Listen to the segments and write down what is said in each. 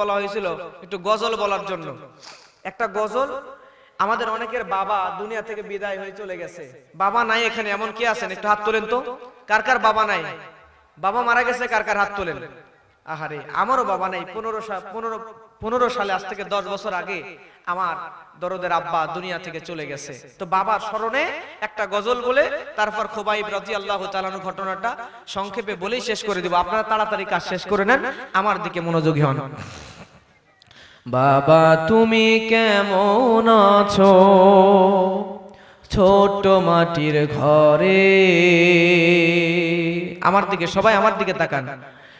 বলা হয়েছিল, একটু গজল বলার জন্য। একটা গজল, আমাদের অনেকের বাবা দুনিয়া থেকে বিদায় হয়ে চলে গেছে। বাবা নাই এখানে, এমন কি আছেন? একটু হাত তোলেন তো। কার কার বাবা নাই? বাবা মারা গেছে, কার কার হাত তোলেন? আহারে আমারও বাবা নাই পনেরো পনেরো পনেরো সালে আজ থেকে দশ বছর আগে আমার দরদের আব্বা দুনিয়া থেকে চলে গেছে। তো বাবার স্মরণে একটা গজল বলে তারপর খোবাইব রাজি আল্লাহ চালানো ঘটনাটা সংক্ষেপে বলেই শেষ করে দিব। আপনারা তাড়াতাড়ি কাজ শেষ করে নেন আমার দিকে মনোযোগী হন। বাবা তুমি কেমন আছো? ছোট মাটির ঘরে। আমার দিকে সবাই আমার দিকে তাকান।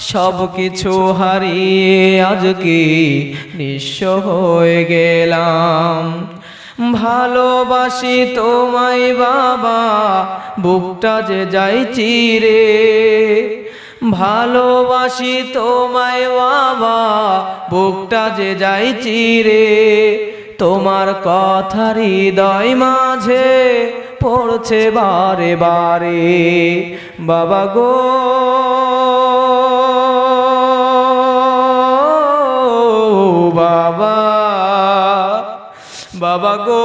সব কিছু হারিয়ে আজকে নিঃস্ব হয়ে গেলাম। ভালোবাসি তোমায় বাবা, বুকটা যে যাই চিরে ভালোবাসি তোমায় বাবা, বুকটা যে যাই চিরে তোমার কথা হৃদয় মাঝে পড়ছে বারে বারে। বাবা গো বাবা গো,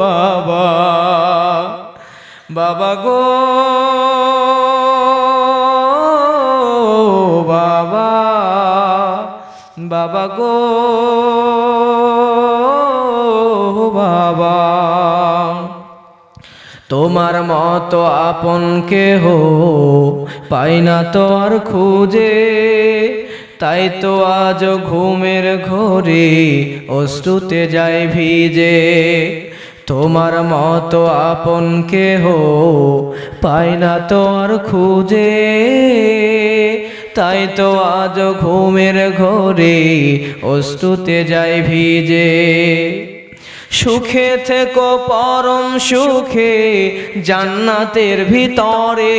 বাবা বাবা গো, বাবা বাবা গো, বাবা। তোমার মতো আপন কেহ পাই না তো আর খুঁজে। তাই তো আজ ঘুমের ঘরে অশ্রুতে যায় ভিজে। তোমার মতো আপন কেহ পাই না তো আর খুঁজে। তাই তো আজ ঘুমের ঘরে অশ্রুতে যায় ভিজে। সুখে থেকো পরম সুখে জান্নাতের ভিতরে।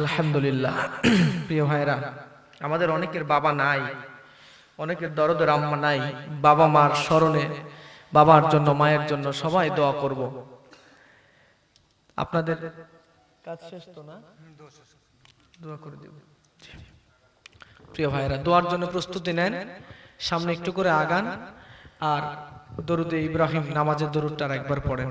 আলহামদুলিল্লাহ। প্রিয় ভাইরা আমাদের অনেকের বাবা নাই, অনেকের দরদের আম্মা নাই, বাবা মার স্মরণে, বাবার জন্য, মায়ের জন্য সবাই দোয়া করব। আপনাদের কাজ শেষ তো না? দোয়া করে দেব। প্রিয় ভাইরা দোয়ার জন্য প্রস্তুতি নেন, সামনে একটু করে আগান, আর দরুদে ইব্রাহিম নামাজের দরুদটা একবার পড়েন।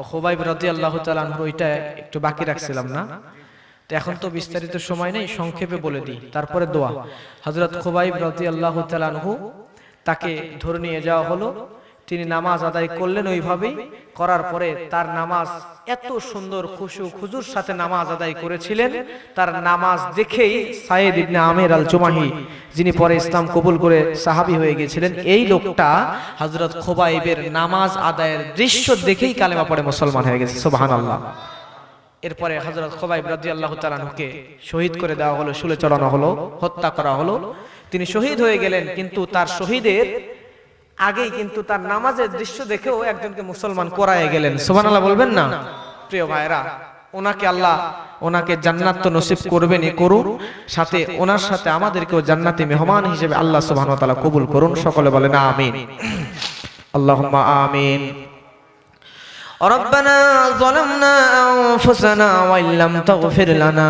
ও খোবাইব রাজি আল্লাহ তালানহু ওইটা একটু বাকি রাখছিলাম না। তো এখন তো বিস্তারিত সময় নেই, সংক্ষেপে বলে দিই। তারপরে দোয়া। হজরত খোবাইব রাজি আল্লাহ তালানহু তাকে ধরে নিয়ে যাওয়া হলো। তিনি নামাজ আদায় করলেন ওইভাবেই, করার পরে তার নামাজ এত সুন্দর খুশু খুজুর সাথে নামাজ আদায় করেছিলেন। তার নামাজ দেখেই সাইদ ইবনে আমের আল জুমাহি যিনি পরে ইসলাম কবুল করে সাহাবী হয়ে গিয়েছিলেন এই লোকটা হযরত খোবাইবের নামাজ আদায়ের দৃশ্য দেখেই কালেমা পড়ে মুসলমান হয়ে গেছে, সুবহানাল্লাহ। এরপরে হযরত খোবাইব রাদিয়াল্লাহু তাআলাকে শহীদ করে দেওয়া হলো, শুলে চড়ানো হলো, হত্যা করা হলো। তিনি শহীদ হয়ে গেলেন, কিন্তু তার শহীদের আগেই কিন্তু তার নামাজের দৃশ্য দেখেও একজনকে মুসলমান করায় গেলেন সুবহানাল্লাহ বলবেন না প্রিয় ভাইরা ওনাকে আল্লাহ ওনাকে জান্নাত তো নসিব করবেনই করুন সাথে ওনার সাথে আমাদেরকেও জান্নাতি মেহমান হিসেবে আল্লাহ সুবহানাহু ওয়া তাআলা কবুল করুন সকলে বলেন আমিন আল্লাহুম্মা আমিন ربنا ظلمنا أنفسنا وإن لم تغفر لنا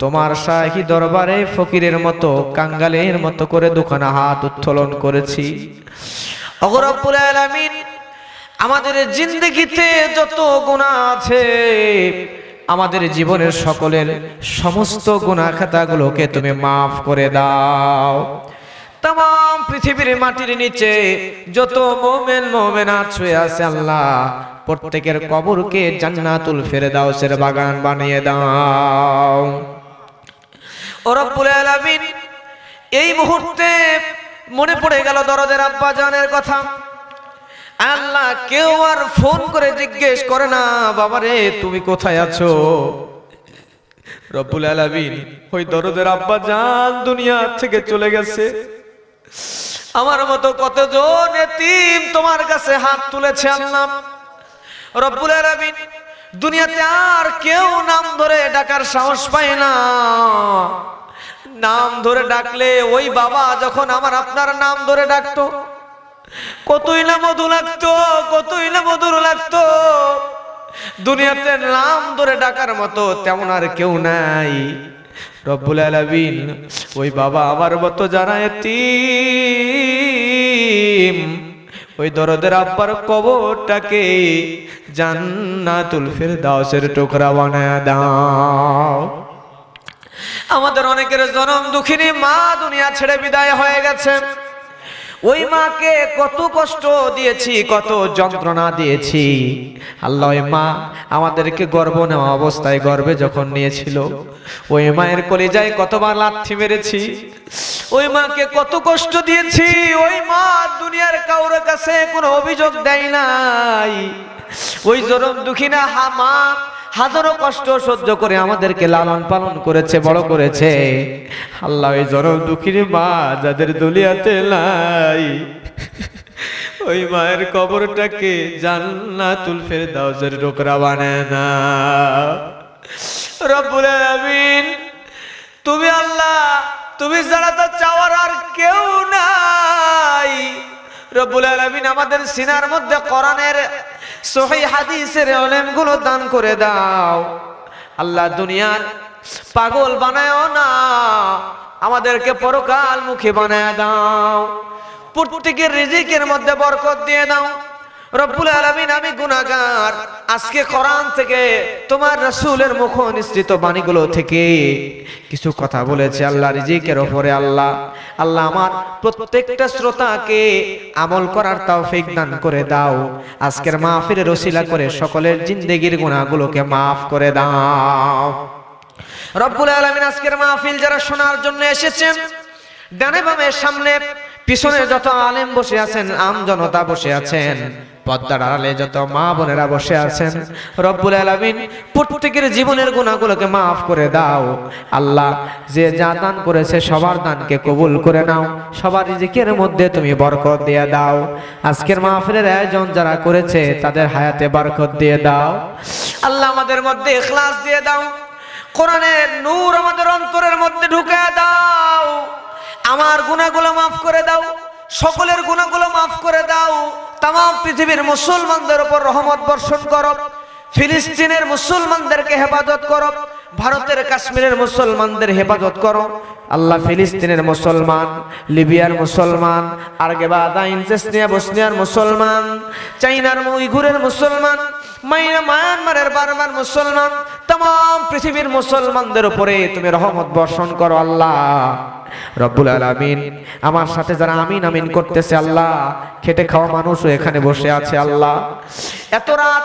তোমার শাহী দরবারে ফকিরের মতো, কাঙ্গালের মতো করে দুখানা হাত উত্তোলন করেছি। আমাদের জিন্দগিতে যত গুণা আছে, আমাদের জীবনের সকলের সমস্ত গুনাহ খাতাগুলোকে তুমি মাফ করে দাও। তাম পৃথিবীর মাটির নিচে যত মোমেন মোমেনাত শুয়ে আছে আল্লাহ, প্রত্যেকের কবরকে জান্নাতুল ফেরদাউসের বাগান বানিয়ে দাও। এই মুহূর্তে মনে পড়ে গেল দরদের আব্বা জানের কথা। আল্লাহ কেউ আর ফোন করে জিজ্ঞেস করে না বাবারে তুমি কোথায় আছো? রব্বুল আলামিন, ওই দরদের আব্বা জান দুনিয়া থেকে চলে গেছে। আমার মতো কতজন এতিম তোমার কাছে হাত তুলেছে আল্লাহ? রব্বুল আলামিন, দুনিয়াতে আর কেউ নাম ধরে ডাকার সাহস পায় না। নাম ধরে ডাকলে ওই বাবা যখন আমার আপনার নাম ধরে ডাকতো, কতই না মধু লাগতো, কতই না মধুর লাগতো। দুনিয়াতে নাম ধরে ডাকার মতো তেমন আর কেউ নাই। রব্বুল আলামিন ওই বাবা আমার মতো যারা এতিম, ওই দরদের আব্বার কবরটাকে জান্নাতুল ফেরদাউসের টুকরা বানায় দাও। আমাদের অনেকের জনম দুঃখিনী মা দুনিয়া ছেড়ে বিদায় হয়ে গেছে। ওই মাকে কত কষ্ট দিয়েছি, কত যন্ত্রণা দিয়েছি। আল্লাহ, ওই মা আমাদেরকে গর্ব নেওয়া অবস্থায় গর্বে যখন নিয়েছিল, ওই মায়ের কলিজায় কতবার লাথি মেরেছি। ওই মাকে কত কষ্ট দিয়েছি, ওই মা দুনিয়ার কাউরের কাছে কোনো অভিযোগ দেয় নাই। ওই জরম দুঃখী না হা মা হাজারো কষ্ট সহ্য করে আমাদেরকে লালন পালন করেছে, বড় করেছে। আল্লাহ, ওই জরম দুঃখীর মা যাদের দুলিয়াতে নাই, ওই মায়ের কবরটাকে জান্নাতুল ফেরদাউসের টুকরা বানায় না রব্বুল আলামিন, তুমি আল্লাহ, তুমি ছাড়া তো চাওয়ার আর কেউ রব্বুল আলামিন আমাদের সিনার মধ্যে কোরআনের সহি হাদিসেরগুলো দান করে দাও। আল্লাহ দুনিয়ার পাগল বানায় না, আমাদেরকে পরকাল মুখে বানায় দাও। প্রত্যেকের রিজিকের মধ্যে বরকত দিয়ে দাও। রব্বুল আলামিন, আমি গুনাহগার। আজকে কোরআন থেকে তোমার রাসূলের মুখ নিঃসৃত বাণীগুলো থেকে কিছু কথা বলেছে আল্লাহ, রিজিকের ওপরে আল্লাহ। আল্লাহ আমার প্রত্যেকটা শ্রোতাকে আমল করার তৌফিক দান করে দাও। আজকের মাহফিলের রসিলা করে সকলের জিন্দেগির গুনাহগুলোকে মাফ করে দাও। রব্বুল আলামিন, আজকের মাহফিল যারা শোনার জন্য এসেছেন, ডানে বামে সামনে পিছনে যত আলেম বসে আছেন আম জনতা বসে আছেন পদ্মার আড়ালে যত মা বোনেরা বসে আছেন, রব্বুল আলামিন প্রত্যেকের জীবনের গুণাগুলোকে মাফ করে দাও। আল্লাহ, যে যা দান করেছে সবার দানকে কবুল করে নাও। সবার রিজিকের মধ্যে তুমি বরকত দিয়ে দাও। আজকের মাহফিলের আয়োজন যারা করেছে, তাদের হায়াতে বরকত দিয়ে দাও। আল্লাহ আমাদের মধ্যে ইখলাস দিয়ে দাও। কোরআনের নূর আমাদের অন্তরের মধ্যে ঢুকে দাও। আমার গুণাগুলো মাফ করে দাও। সকলের গুনাহগুলো মাফ করে দাও। তাম পৃথিবীর মুসলমানদের উপর রহমত বর্ষণ করো। ফিলিস্তিনের মুসলমানদেরকে হেফাজত করো। ভারতের কাশ্মীরের মুসলমানদের হেফাজত করো। আল্লাহ ফিলিস্তিনের মুসলমান, লিবিয়ার মুসলমান আর্গেবাদা ইনচেসনিয়া বসনিয়ার মুসলমান, চাইনার, উইঘুরের মুসলমান মায়ানমারের বারবার মুসলমান তাম পৃথিবীর মুসলমানদের উপরে তুমি রহমত বর্ষণ করো আল্লাহ। রব্বুল আলামিন। আমার সাথে যারা আমিন আমিন করতেছে আল্লাহ, খেটে খাওয়া মানুষও এখানে বসে আছে আল্লাহ। এত রাত,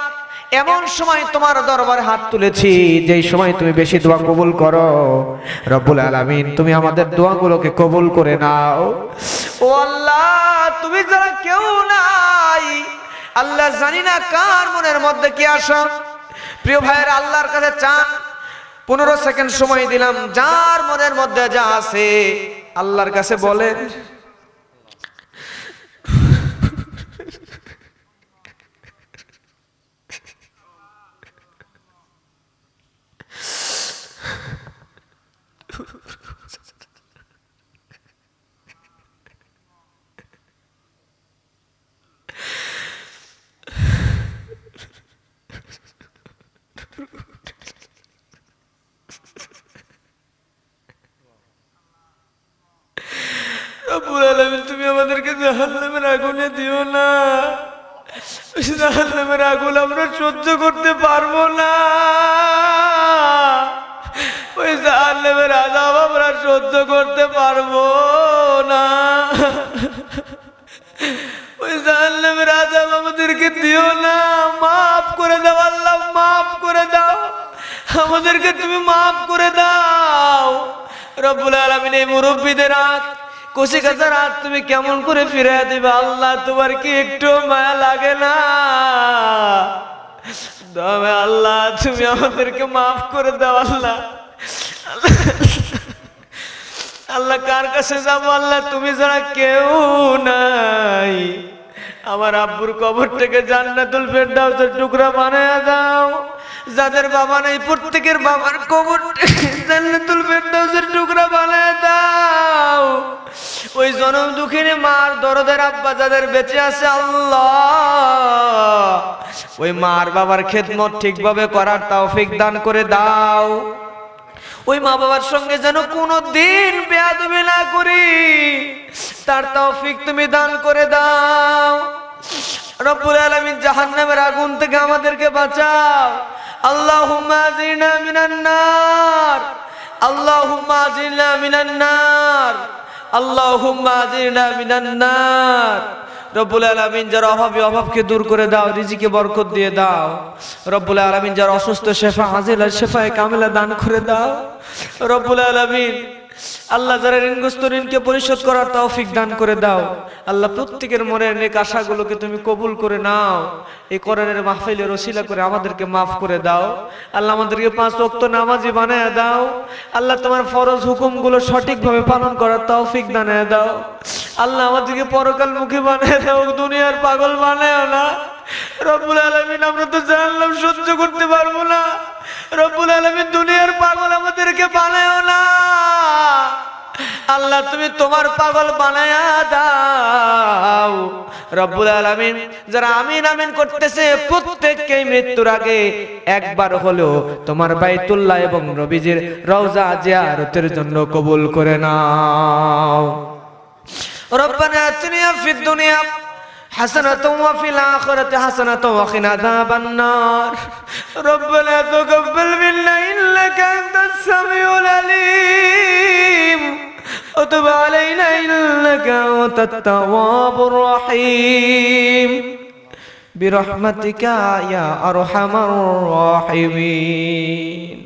এমন সময় তোমার দরবারে হাত তুলেছি, যেই সময় তুমি বেশি দোয়া কবুল করো। রব্বুল আলামিন, তুমি আমাদের দোয়াগুলোকে কবুল করে নাও। ও আল্লাহ, তুমি যারা কেউ নাই, আল্লাহ জানি না কার মনের মধ্যে কি আসা প্রিয় ভাইয়ের, আল্লাহর কাছে চান। পনেরো সেকেন্ড সময় দিলাম যার মনের মধ্যে যা আছে আল্লাহর কাছে বলেন রব্বুল আলামিন তুমি আমাদেরকে জাহান্নামের আগুনে দিও না জাহান্নামের আগুন আমরা সহ্য করতে পারব না। ওই জাহান্নামের আমরা সহ্য করতে পারব না। ওই জাহান্নামের আজাব আমাদেরকে দিও না। মাফ করে দাও মাফ করে দাও। আমাদেরকে তুমি মাফ করে দাও। রব্বুল আলামিন এই মুরব্বীদের হাত তুমি কেমন করে ফিরে দিবে? আল্লাহ, তোমার কি একটু মায়া লাগে না? আল্লাহ, তুমি আমাদেরকে মাফ করে দাও, আল্লাহ। আল্লাহ, কার কাছে যাব? আল্লাহ, তুমি ছাড়া কেউ নাই, আমার আব্বুর কবর থেকে জান্নাতুল ফেরদাউসের টুকরা বানায়া দাও। যাদের বাবা নাই, প্রত্যেকের বাবার কবর টুকরা বানায়া দাও। ওই জনম মার যাদের বেঁচে আছে, আল্লাহ। ওই মার বাবার ঠিকভাবে করার দান করে দাও। ওই মা বাবার সঙ্গে যেন কোনো দিন বেয়াদবি না করি, তার তৌফিক তুমি দান করে দাও। রব্বুল আলামিন জাহান্নামের আগুন থেকে আমাদেরকে বাঁচাও। আল্লাহুম্মা আজিনা আল্লাহুম্মা যার অভাবী অভাবকে দূর করে দাও, রিজিকে বরকত দিয়ে দাও। যার অসুস্থ শেফা হাজিলা শেফায় কামিলা দান করে দাও। রব্বুল আলামিন আল্লাহ যারা ঋণগ্রস্ত ঋণকে পরিশোধ করার তৌফিক দান করে দাও। আল্লাহ প্রত্যেকের মনের নেক আশাগুলোকে তুমি কবুল করে নাও। এই কোরআনের মাহফিলের রসিলা করে আমাদেরকে মাফ করে দাও। আল্লাহ আমাদেরকে পাঁচ ওয়াক্ত নামাজি বানায় দাও। আল্লাহ তোমার ফরজ হুকুমগুলো সঠিকভাবে পালন করার তৌফিক দানায় দাও। আল্লাহ আমাদেরকে পরকাল মুখী বানায় দাও, দুনিয়ার পাগল বানায় না। রব্বুল আলামিন, আমরা তো জানলাম সহ্য করতে তুমি তোমার পাগল বানায়া দাও রব্বুল আলামিন যারা আমিন আমিন করতেছে প্রত্যেককে মৃত্যুর আগে একবার হলেও তোমার বাইতুল্লাহ এবং নবীজির রওজা জিয়ারতের জন্য কবুল করে নাও ربنا اتنا في الدنيا حسنة وفي الآخرة حسنة وقنا عذاب النار ربنا تقبل منا إنك أنت السميع العليم وتب علينا إنك أنت التواب الرحيم برحمتك يا أرحم الراحمين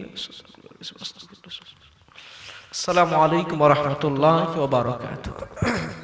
السلام عليكم ورحمة الله وبركاته